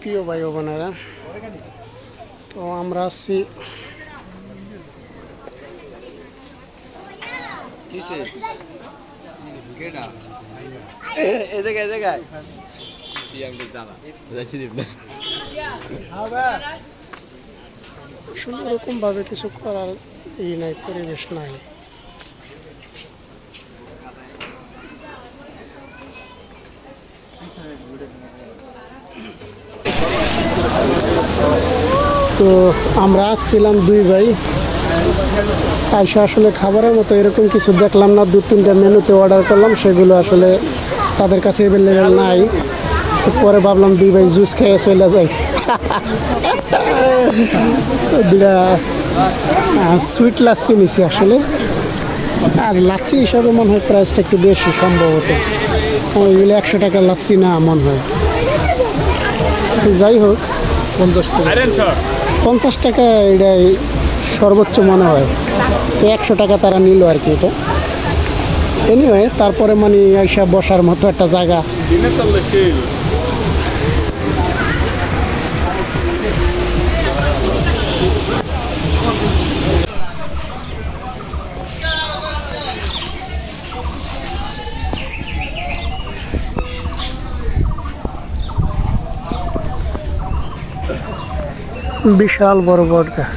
প্রিয় ভাই বোনেরা তো আমরা আসছি কিসে কেডা? এ জায়গায় এ জায়গায়। সিএম কে জানা যাচ্ছি দিব না আসলে কিছু করার ই নাই পরিবেশ নাই। তো আমরা আসছিলাম দুই ভাই। আইসা আসলে খাবারের মতো এরকম কিছু দেখলাম না। দু তিনটা মেনুতে অর্ডার করলাম সেগুলো আসলে তাদের কাছে অ্যাভেলেবেল নাই। পরে ভাবলাম দুই ভাই জুস খেয়ে চলে যাই। দুটা সুইট লাচ্ছি নিছি আসলে। আর লাচ্ছি হিসাবে মনে হয় প্রাইসটা একটু বেশি সম্ভবত। ওইগুলো একশো টাকা লাচ্ছি না মনে হয়। যাই হোক পঞ্চাশ টাকা। পঞ্চাশ টাকা এটাই সর্বোচ্চ মনে হয়। একশো টাকা তারা নিল আর কি এটা। এনিওয়ে তারপরে মানে এইসব বসার মতো একটা জায়গা। বিশাল বড় বট গাছ।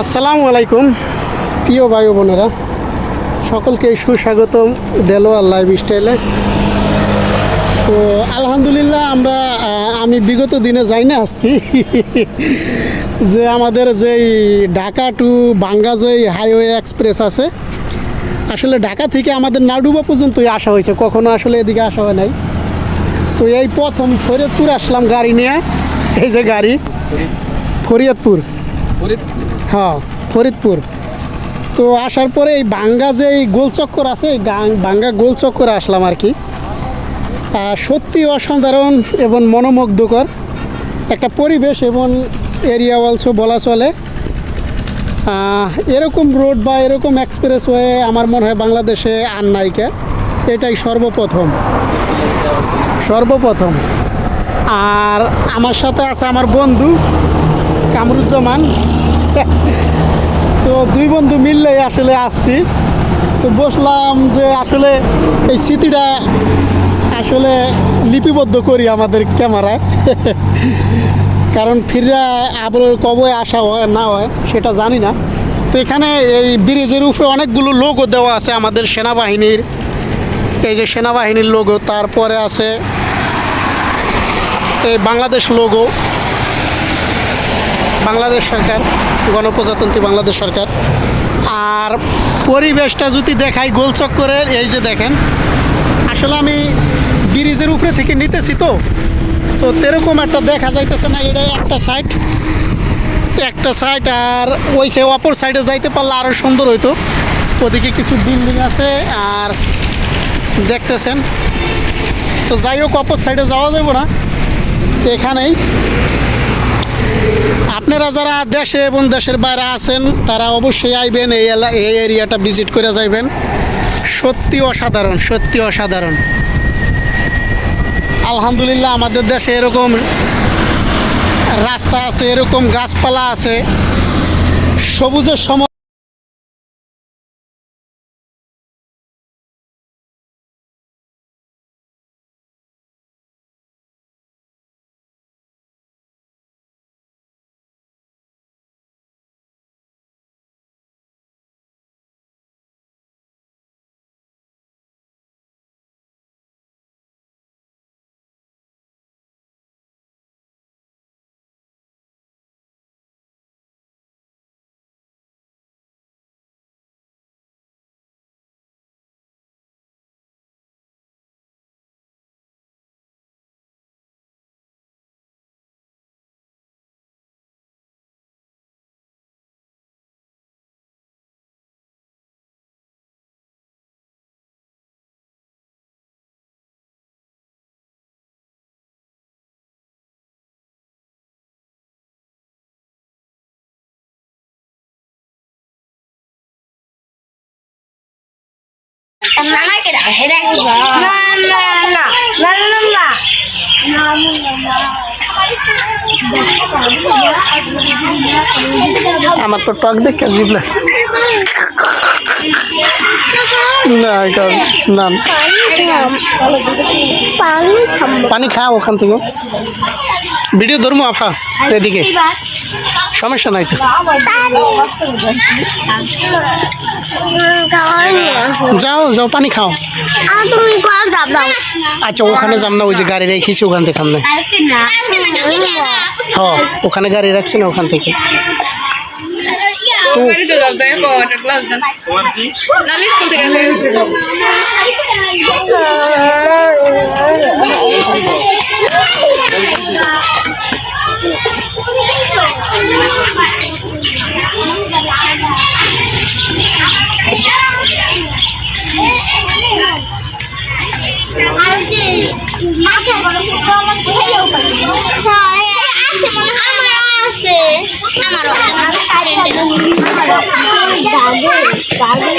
আসসালামু আলাইকুম। প্রিয় ভাই বোনেরা, সকলকে সুস্বাগতম দেলোয়ার লাইভ স্টাইলে। তো আলহামদুলিল্লাহ আমরা আমি বিগত দিনে যাই না আসছি। যে আমাদের যেই ঢাকা টু বাঙ্গা যেই হাইওয়ে এক্সপ্রেস আছে, আসলে ঢাকা থেকে আমাদের নাডুবা পর্যন্তই আসা হয়েছে। কখনো আসলে এদিকে আসা হয় নাই। তো এই প্রথম ফরিদপুর আসলাম গাড়ি নিয়ে। এই যে গাড়ি। ফরিদপুর। হ্যাঁ ফরিদপুর। তো আসার পরে এই বাঙ্গা যে এই গোলচক্কর আছে এই বাঙ্গা গোলচক্করে আসলাম আর কি। সত্যি অসাধারণ এবং মনোমুগ্ধকর একটা পরিবেশ এবং এরিয়া অলসো বলা চলে। এরকম রোড বা এরকম এক্সপ্রেস ওয়ে আমার মনে হয় বাংলাদেশে আর নাইকা এটাই সর্বপ্রথম। সর্বপ্রথম। আর আমার সাথে আছে আমার বন্ধু কামরুজ্জামান। তো দুই বন্ধু মিললেই আসলে আসছি। তো বসলাম যে আসলে এই স্মৃতিটা আসলে লিপিবদ্ধ করি আমাদের ক্যামেরায়। কারণ ফিররা আবার কবে আসা হয়, না হয়, সেটা জানি না। তো এখানে এই ব্রিজের উপরে অনেকগুলো লোগো দেওয়া আছে আমাদের সেনাবাহিনীর এই যে সেনাবাহিনীর লোগো তারপরে আছে এই বাংলাদেশ লোগো বাংলাদেশ সরকার, গণপ্রজাতন্ত্রী বাংলাদেশ সরকার। আর পরিবেশটা যদি দেখাই গোলচক্করের এই যে দেখেন, আসলে আমি ব্রিজের উপরে থেকে নিতেছি তো তো সেরকম একটা দেখা যাইতেছে না, এটা একটা সাইড একটা সাইড আর ওই সে অপর সাইডে যাইতে পারলে আরও সুন্দর হইতো। ওদিকে কিছু বিল্ডিং আছে আর দেখতেছেন। তো যাই হোক, অপর সাইডে যাওয়া যাব না। এখানেই। আপনারা যারা দেশে এবং দেশের বাইরে আছেন, তারা অবশ্যই আইবেন এই এলা- এই এরিয়াটা ভিজিট করে যাইবেন। সত্যি অসাধারণ সত্যি অসাধারণ। আলহামদুলিল্লাহ, আমাদের দেশে এরকম রাস্তা আছে, এরকম গাছপালা আছে। সবুজের সম নানাকে ডাক হেরা না না না না না না না আমার তো টক দেখে জিবলা না না। পানি খাও ওখান থেকে। ভিডিও ধরবো আফা, এদিকে। সমস্যা নাই তো? যাও যাও, পানি খাও। আচ্ছা ওখানে যাম না, ওই যে গাড়ি রেখেছি, ওখান থেকে আমরা হ, ওখানে গাড়ি রাখছি না, ওখান থেকে। আমারও আছে। আমার ফ্রেন্ডেরও আমারও গার্গেল গার্গেল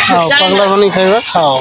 খাও পাগলা পানি খাইবা খাও